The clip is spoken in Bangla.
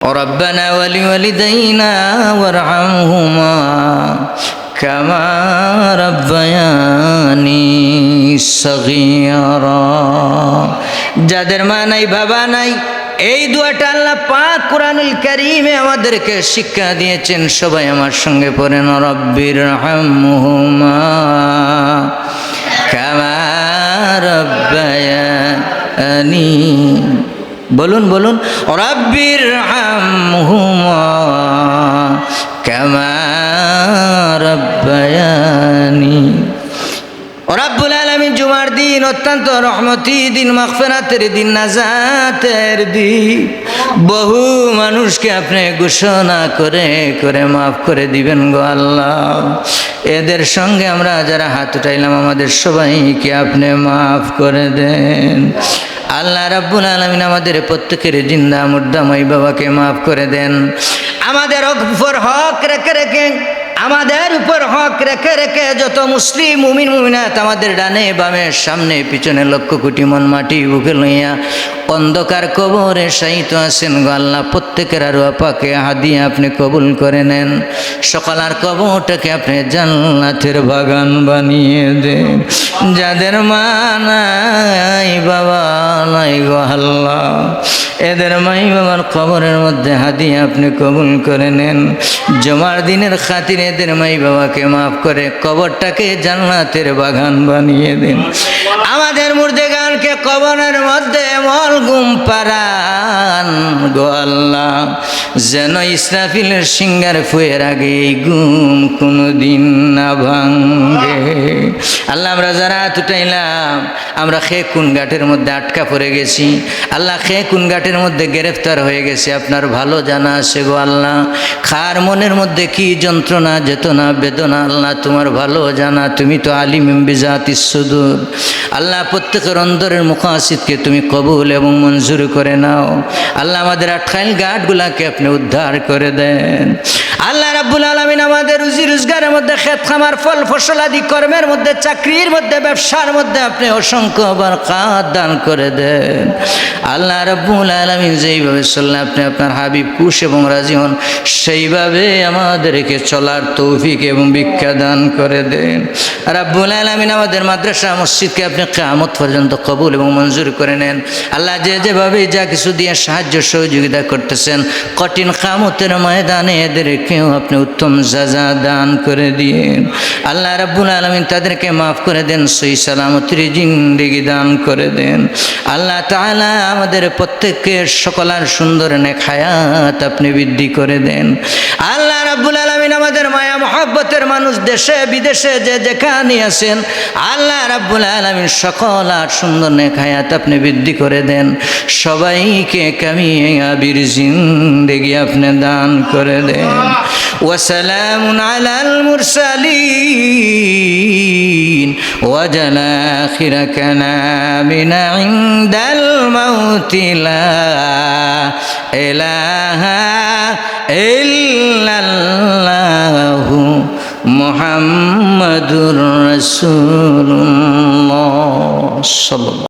ربنا ولوالدينا وارحمهما كما ربياني صغيرا যাদের মা নাই বাবা নাই এই দুয়াটা আল্লাহ পাক কোরআনুল কারীমে আমাদেরকে শিক্ষা দিয়েছেন সবাই আমার সঙ্গে পড়েন রব্বির হামহুমা কামা রব্বায়ানি বলুন বলুন। রব্বির রব্বায়ানি। রব্বুল আলমিন জুমার দিন অত্যন্ত রহমতি দিন, মাগফিরাতের দিন, নাজাতের দিন। বহু মানুষকে আপনি ঘোষণা করে করে মাফ করে দিবেন গো আল্লাহ। এদের সঙ্গে আমরা যারা হাত উঠাইলাম, আমাদের সবাইকে আপনি মাফ করে দেন। আল্লাহ রাব্বুল আলমিন আমাদের প্রত্যেকের জিন্দা মুর্দামাই বাবাকে মাফ করে দেন। আমাদের উপর হক রেখে রেখে, আমাদের উপর হক রেখে রেখে যত মুসলিম, মুমিন, মুমিনাত আমাদের ডানে, বামে, সামনে, পিছনে লক্ষ কোটি মন মাটি বুকে লইয়া অন্ধকার কবরে সাহিত্য আছেন আল্লাহ। প্রত্যেকের আরও আপাকে হাদিয়ে আপনি কবুল করে নেন। সকালার কবরটাকে আপনি জান্নাতের বাগান বানিয়ে দেন। যাদের মা নাই, বাবা আল্লাহ এদের মাই বাবার কবরের মধ্যে হাদিয়ে আপনি কবুল করে নেন। জমার দিনের খাতিরে এদের মাই বাবাকে মাফ করে কবরটাকে জান্নাতের বাগান বানিয়ে দিন। আমাদের মুর্দেগানকে কবরের মধ্যে মল গুম পারান গো আল্লাহ। যেন ইসরাফিলের সিঙ্গার ফুয়ের আগে এই গুম কোনোদিন না ভাঙ্গে আল্লাহ আমরা যারা তুটাইলাম আমরা খে কোন ঘাটের মধ্যে আটকা পড়ে গেছি? আল্লাহ খে কোন ঘাটের মধ্যে গ্রেফতার হয়ে গেছে? আপনার ভালো জানা আছে গো আল্লাহ। খার মনের মধ্যে কি যন্ত্রণা যেতনা বেদনা? আল্লাহ তোমার ভালো জানা। তুমি তো আলিম বিজাত সুদূর। আল্লাহ প্রত্যেকের অন্তরের মুখাসিদকে তুমি কবুল এবং মঞ্জুর করে নাও। আল্লাহ আমাদের আটখাইল ঘাটগুলাকে আপনি উদ্ধার করে দেন। আল্লাহ রাব্বুল আলমিন আমাদের রুজি রোজগারের মধ্যে খেত খামার ফল, ফসল আদি কর্মের মধ্যে, চাকরির মধ্যে, ব্যবসার মধ্যে আপনি অসংখ্য বরকাত দান করে দেন? আল্লাহ রাব্বুল আলমিন যেইভাবে চললেন, আপনি আপনার হাবিব কুশ এবং রাজি হন, সেইভাবে আমাদেরকে চলার তৌফিক এবং ভিক্ষা দান করে দেন। রাব্বুল আলমিন আমাদের মাদ্রাসা, মসজিদকে আপনি কামত পর্যন্ত কবুল এবং মঞ্জুর করে নেন। আল্লাহ যে যেভাবে যা কিছু দিয়ে সাহায্য সহযোগিতা করতেছেন, কঠিন কামতের ময়দানে এদেরকেও আপনি উত্তম যাজা দান করে দিন আল্লাহ রাব্বুল আলমিন তাদেরকে মাফ করে দেন সই সালামতির জিন্দিগি দান করে দেন। আল্লাহ তাআলা আমাদের প্রত্যেককে সকলার সুন্দর নেক হায়াত আপনি বৃদ্ধি করে দেন। আল্লাহ রাব্বুল আলমিন আমাদের মায়া, মহব্বতের মানুষ দেশে, বিদেশে যে যেখানে আছেন, আল্লাহ রাব্বুল আলমিন সকল আর সুন্দর নেক হায়াত আপনি বৃদ্ধি করে দেন। সবাইকে কামিয়াবির জিন্দেগি আপনি দান করে দেন। ওয়াসালাম আলাল মুরসালিন। وجل آخركنا من عند الموت لا إله إلا الله محمد رسول الله صلى الله